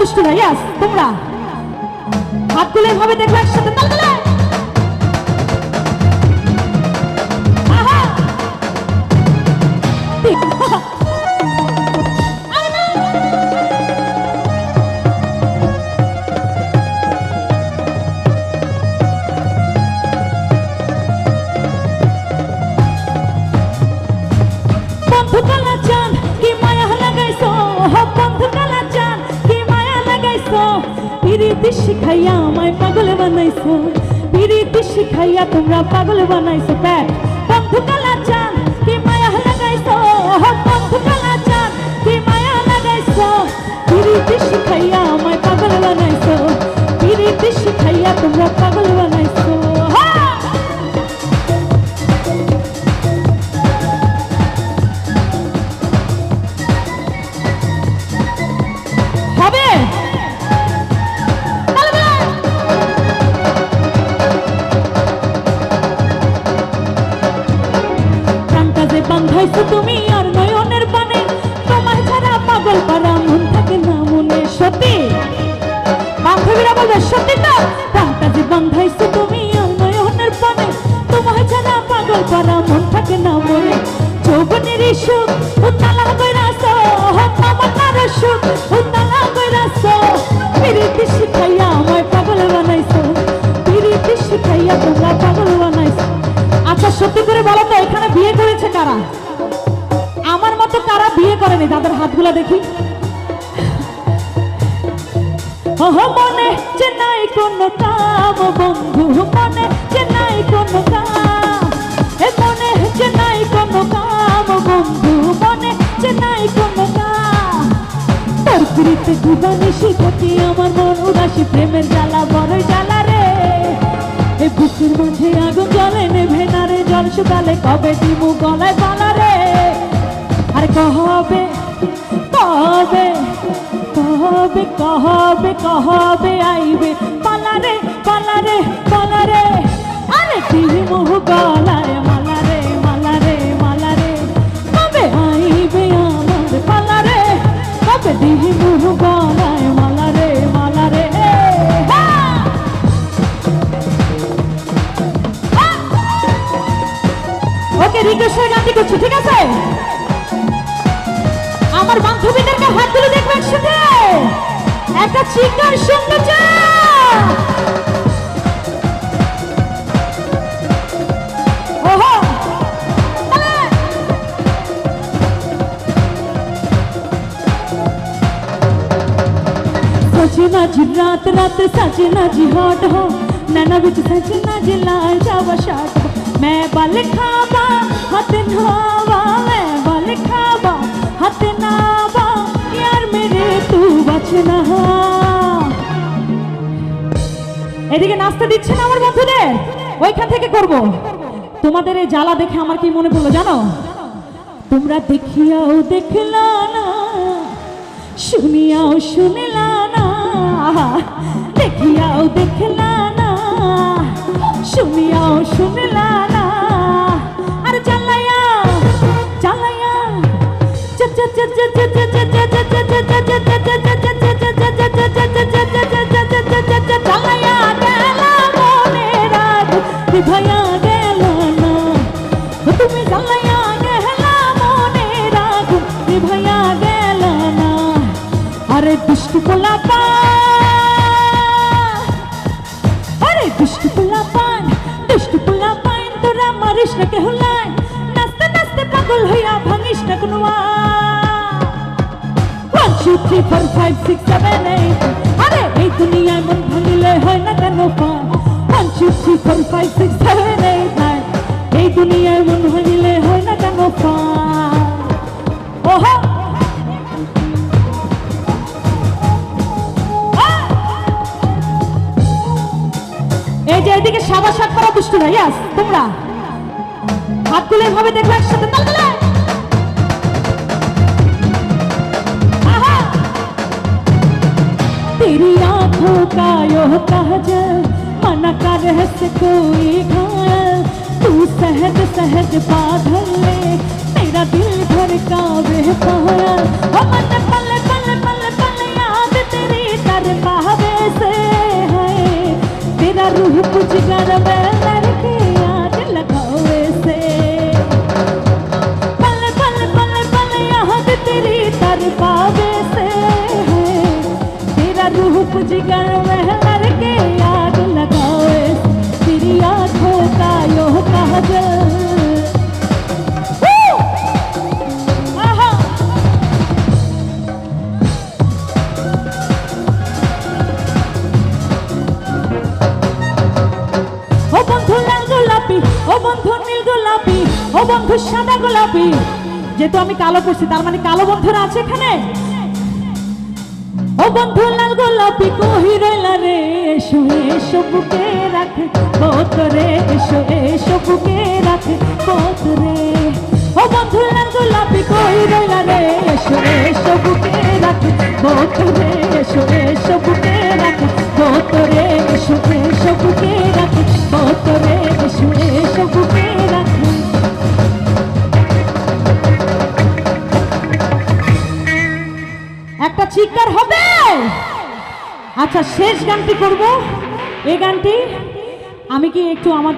দুষ্টুরা ইয়াস তোমরা। হাত তুলে ভাবে দেখবে একসাথে তাল তালে। বানাইছো। পিরিতি শিখাইয়া তোমরা পাগল বানাইছো প্যাট বন্ধু কালা চান কি মায়া লাগাইছো? হ বন্ধু কালা চান কি মায়া লাগাইছো? পিরিতি শিখাইয়া আমায় পাগল বানাইছো। পিরিতি শিখাইয়া তোমরা বান্ধাইছো তুমি আর নয়নের পানে। তোমায় ছাড়া পাগল পারা মন থাকে না মনে সত্যি। বান্ধবীরা বলবে, সত্যি তো? প্রাণটা যে বন্ধাইছো তুমি আর নয়নের পানে। তোমায় ছাড়া পাগল পারা মন থাকে না মনে। যৌবনের সুখ উত্তালা হাতগুলো দেখি। মনে যে নাই কোনো কাম, বন্ধু, মনে যে নাই কোনো কাম। এ মনে যে নাই কোনো কাম, বন্ধু, মনে যে নাই কোনো কাম। তোর দিবানিসি থাকি আমার মন উদাসী প্রেমের জ্বালা বড় জ্বালা রে। এ বুকের মাঝে আগুন জ্বলে, নেভে না রে জল শুকালে কবে দিমু গলায় পালা রে। আর কহবে কবে কবে কহবে কহবে আইবে? পালারে পালারে পালারে। আরে দিমু গলায় মালারে মালারে মালারে। কবে আইবে আমার পালারে? কবে দিমু গলায় মালারে মালারে? হ্যাঁ! ওকে রিকোয়েস্টের গানটি করছি, ঠিক আছে? আমার বান্ধবীদেরকে হাত তুলে দেখবে একসাথে একটা চিকার শুনতে চাই ওহো তালে। सजना जी रात रात सजना जी हॉट हो नैना बिच सजना जी लाल जावा शाट हो मैं बल खावा हथ नावा এদিকে নাস্তা দিচ্ছে না আমার বন্ধুদের? ওইখান থেকে করব। তোমাদের এই জ্বালা দেখে আমার কি মনে পড়ল জানো? তোমরা দেখিয়াও দেখলা না, শুনিয়াও শুনলা না, দেখিয়াও দেখলা না, শুনিয়াও শুনলা দুষ্টু পোলা আরে দুষ্টু পোলা পান দুষ্টু পোলা পান তোরা মারিস না কেহ লাই নাচতে নাচতে পাগল হইয়া ভাঙিস না কোনো one two three four five six seven eight আরে এই দুনিয়ায় মন ভাঙিলে হয় না কেন পান? One two three four five six seven eight এই দুনিয়ায় মন ভাঙিলে হয় না কেন পান? সাদা শাক করা দুষ্টু ভাই আস তোমরা হাতগুলো এভাবে দেখো একসাথে তাল তালে। আহা! तेरी आंखों का यो काजल रूप जिगर में लर के याद लगाओ तेरी आंखों का यो काजल গোলাপি ও বন্ধু সাদা গোলাপি যেহেতু আমি কালো করছি, তার মানে কালো বন্ধুরা আছে এখানে? ও বন্ধু লাল গোলাপি কহি রইলা রে, এসো এসো বুকে রাখে কত রে, এসো এসো বুকে রাখে কত রে। ও বন্ধু লাল গোলাপি কহি রইলা রে, এসো এসো বুকে রাখে কত রে, এসো এসো বুকে রাখে কত রে, এসো এসো বুকে রাখে কত রে, এসো এসো বুকে রাখে। একটা চিৎকার হবে? আচ্ছা শেষ গানটি করব। এই গানটি আমি কি একটু আমার